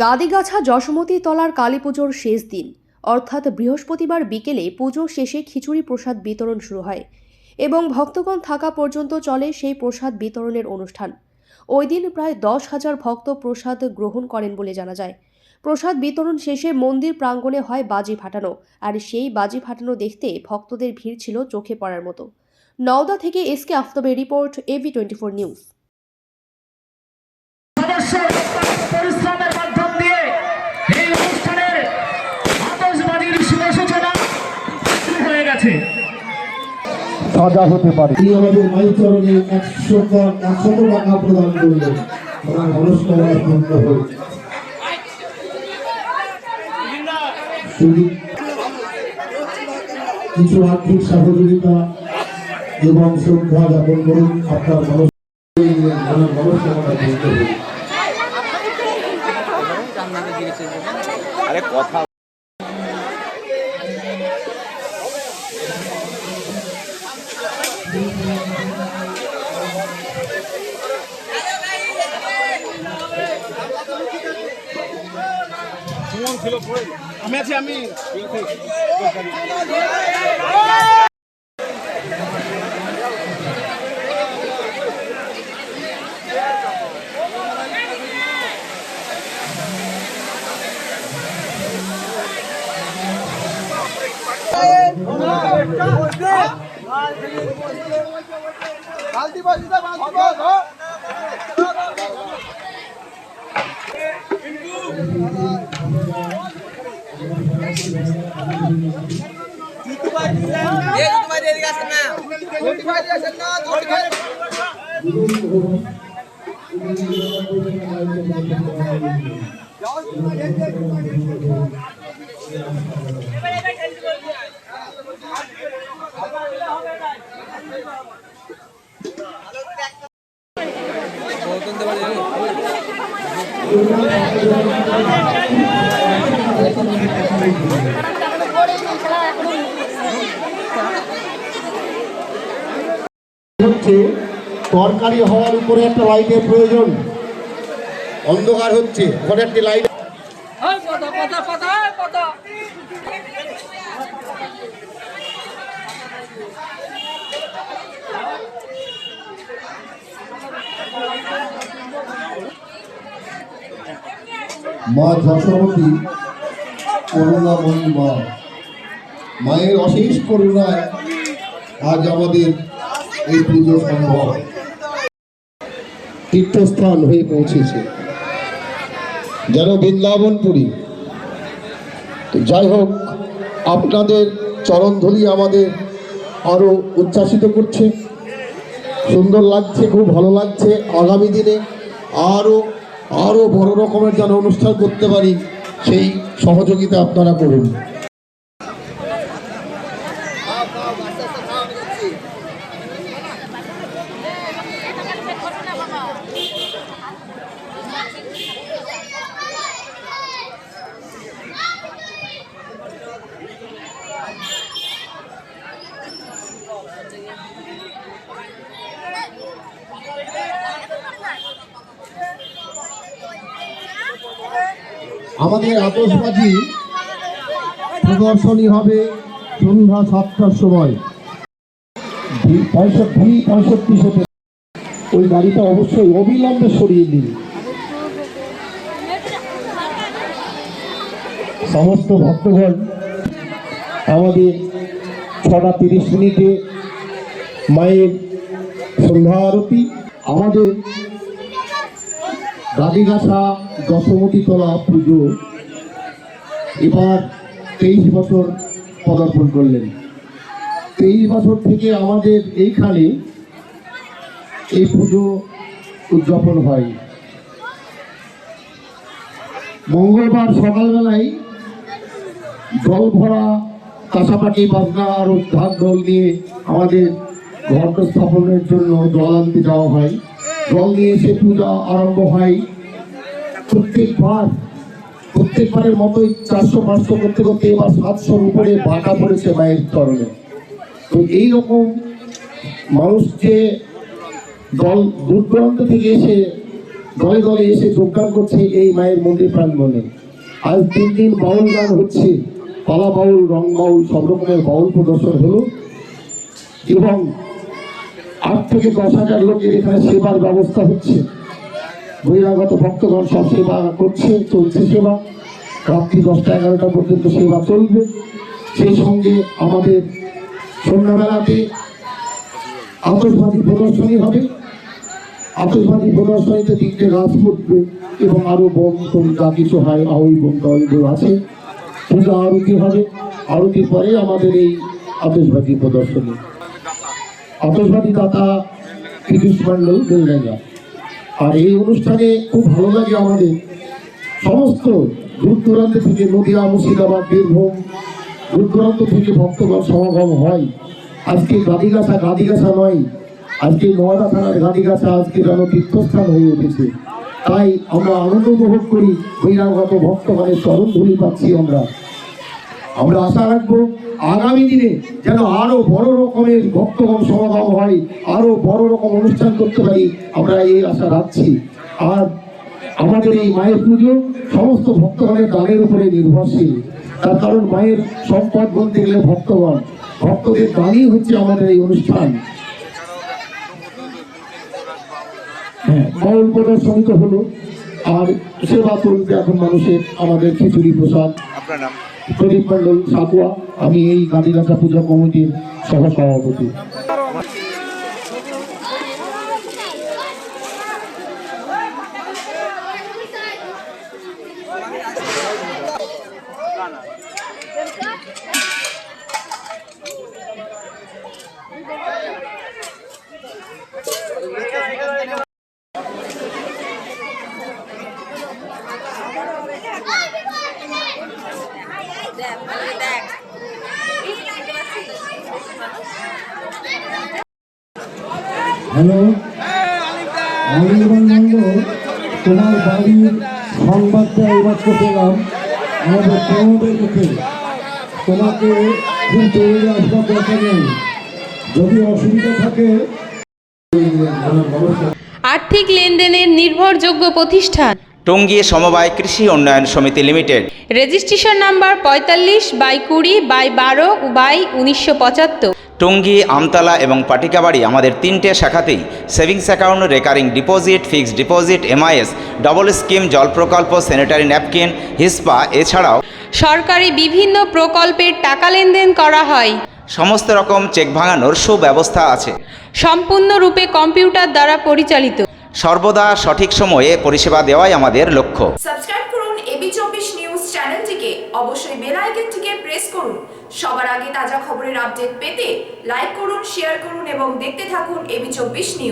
গাদিগাছা যশমতী তলার কালী পুজোর শেষ দিন। অর্থাৎ বৃহস্পতিবার বিকেলে পুজো শেষে খিচুড়ি প্রসাদ বিতরণ শুরু হয় এবং ভক্তগণ থাকা পর্যন্ত চলে সেই প্রসাদ বিতরণের অনুষ্ঠান। ওই দিন প্রায় দশ হাজার ভক্ত প্রসাদ গ্রহণ করেন বলে জানা যায়। প্রসাদ বিতরণ শেষে মন্দির প্রাঙ্গণে হয় বাজি ফাটানো আর সেই বাজি ফাটানো দেখতে ভক্তদের ভিড় ছিল চোখে পড়ার মতো। নওদা থেকে SK আফতাবের report AV twenty four news অবশ্যই অত্যন্ত পরিশ্রমের মাধ্যম দিয়ে এই অনুষ্ঠানের আতশবাজির শুভ সূচনা শুরু হয়ে গেছে সাজা হতে পারে। আমাদের মাইচরণে একশো একশো টাকা প্রদান কিছু আর্থিক সহযোগিতা এবং শ্রদ্ধা জ্ঞাপন করুন। আপনার আরে কথা আমি আছি আমি बाल्टी बाल्टी था बाल्टी बाल्टी ये तो तुम्हारी देगा सन्ना थोड़ी बार देगा सन्ना थोड़ी बार जाओ तुम्हारे देगा तुम्हारे देगा হচ্ছে তরকারি হওয়ার উপরে একটা লাইটের প্রয়োজন। অন্ধকার হচ্ছে ওখানে একটি লাইট মা যশোমতী করুণাময়ী মা মায়ের অশেষ করুণায় আজ আমাদের এই পুজো সম্ভব। তীর্থস্থান হয়ে পৌঁছেছে। যেন বৃন্দাবনপুরী। তো যাই হোক, আপনাদের চরণধলি আমাদের আরও উচ্ছ্বাসিত করছে। সুন্দর লাগছে, খুব ভালো লাগছে। আগামী দিনে আরও আরও বড় রকমের যেন অনুষ্ঠান করতে পারি সেই সহযোগিতা আপনারা করুন। আমাদের আতসবাজি প্রদর্শনী হবে সন্ধ্যা সাতটার সময়। ভি পঁয়ষট্টি সেতে ওই গাড়িটা অবশ্যই অবিলম্বে সরিয়ে দিন। সমস্ত ভক্তগণ, আমাদের ছটা তিরিশ মিনিটে মায়ের সন্ধ্যা আরতি, আমাদের গাদিগাছা দশমতী তলা পুজো এবার তেইশ বছর পদার্পণ করলেন। তেইশ বছর থেকে আমাদের এইখানে এই পুজো উদযাপন হয়। মঙ্গলবার সকালবেলায় জল ভরা কাঁচাপাটি বাজনা আর ধান জল নিয়ে আমাদের ঘট স্থাপনের জন্য জল আনতে যাওয়া হয়। জল নিয়ে এসে পূজা আরম্ভ হয়। প্রত্যেকবার প্রত্যেকবারের মতোই চারশো, পাঁচশো করতে করতে এবার সাতশোর উপরে বাঁকা পড়েছে মায়ের চরণে। তো এইরকম মানুষ যে দল দূর দূরান্ত থেকে এসে, দলে দলে এসে যোগদান করছে এই মায়ের মন্দির প্রাঙ্গণে। আজ তিন দিন বাউল গান হচ্ছে, পালা বাউল, রং বাউল, সব রকমের বাউল প্রদর্শন হলো। এবং আট থেকে দশ হাজার লোকের এখানে সেবার ব্যবস্থা হচ্ছে। বহিরাগত ভক্তগণ সব সেবা করছে, চলছে সেবা। রাত্রি দশটা এগারোটা পর্যন্ত সেবা চলবে। সেই সঙ্গে আমাদের সন্ধ্যাবেলাতে আতসবাজি প্রদর্শনী হবে। আতসবাজি প্রদর্শনীতে তিনটে গাছ ফুটবে এবং আরও বোম টোম যা কিছু হয়, আহই বোম টলগুলো আছে। পূজা আরতি হবে। আরতির পরে আমাদের এই আতসবাজি প্রদর্শনী। আতসবাজি দাতা কৃষ্ণ মন্ডল বেলডাঙ্গা আর এই অনুষ্ঠানে খুব ভালো লাগে আমাদের। সমস্ত দূর দূরান্ত থেকে নদিয়া, মুর্শিদাবাদ, বীরভূম দূর দূরান্ত থেকে ভক্তগণ সমাগম হয়। আজকে গাদিগাছা গাদিগাছা নয়, আজকে নয়দা থানার গাদিগাছা, আজকে যেন তীর্থস্থান হয়ে উঠেছে। তাই আমরা আনন্দ উপভোগ করি, বহিরাগত ভক্তগণের চরণ ধুলি পাচ্ছি আমরা। আমরা আশা রাখব আগামী দিনে যেন আরও বড় রকমের ভক্তগণ সমাগম হয়, আরও বড় রকম অনুষ্ঠান করতে পারি, আমরা এই আশা রাখছি। আর আমাদের এই মায়ের পুজো সমস্ত ভক্তগণের দানের উপরে নির্ভরশীল। তার কারণ মায়ের সম্পদ বলতে গেলে ভক্তগণ। ভক্তদের দানই হচ্ছে আমাদের এই অনুষ্ঠান। হ্যাঁ বাউল প্রদর্শনী হলো, আর সেবা চলবে এখন মানুষের আমাদের খিচুড়ি প্রসাদ। প্রদীপ মন্ডল সাতুয়া আমি এই গাদিগাছা পূজা কমিটির সহ সভাপতি হ্যালো? অনির্বাণ মন্ডল তোমার বাড়ির সংবাদটা এইমাত্র পেলাম। আমাদের প্রমোদের মুখে। তোমাকে খুব জরুরি আসবার দরকার নেই যদি অসুবিধা থাকে আর্থিক লেনদেনের নির্ভরযোগ্য প্রতিষ্ঠান। টঙ্গী সমবায় কৃষি উন্নয়ন সমিতি লিমিটেড। রেজিস্ট্রেশন নাম্বার পঁয়তাল্লিশ বাই কুড়ি বাই বারো বাই উনিশশো পঁচাত্তর। টঙ্গী আমতলা এবং পাটিকাবাড়ি আমাদের তিনটে শাখাতেই savings account recurring deposit fixed deposit MIS double scheme জল প্রকল্প স্যানিটারি ন্যাপকিন হিসপা এছাড়াও সরকারি বিভিন্ন প্রকল্পের টাকা লেনদেন করা হয়। সমস্ত রকম চেক ভাঙানোর সুব্যবস্থা আছে। সম্পূর্ণরূপে কম্পিউটার দ্বারা পরিচালিত। সর্বদা সঠিক সময়ে পরিষেবা দেওয়াই আমাদের লক্ষ্য। সাবস্ক্রাইব করুন এবি চব্বিশ নিউজ চ্যানেলটিকে। অবশ্যই বেল আইকনটিকে প্রেস করুন। সবার আগে তাজা খবরের আপডেট পেতে লাইক করুন শেয়ার করুন এবং দেখতে থাকুন এবি চব্বিশ নিউজ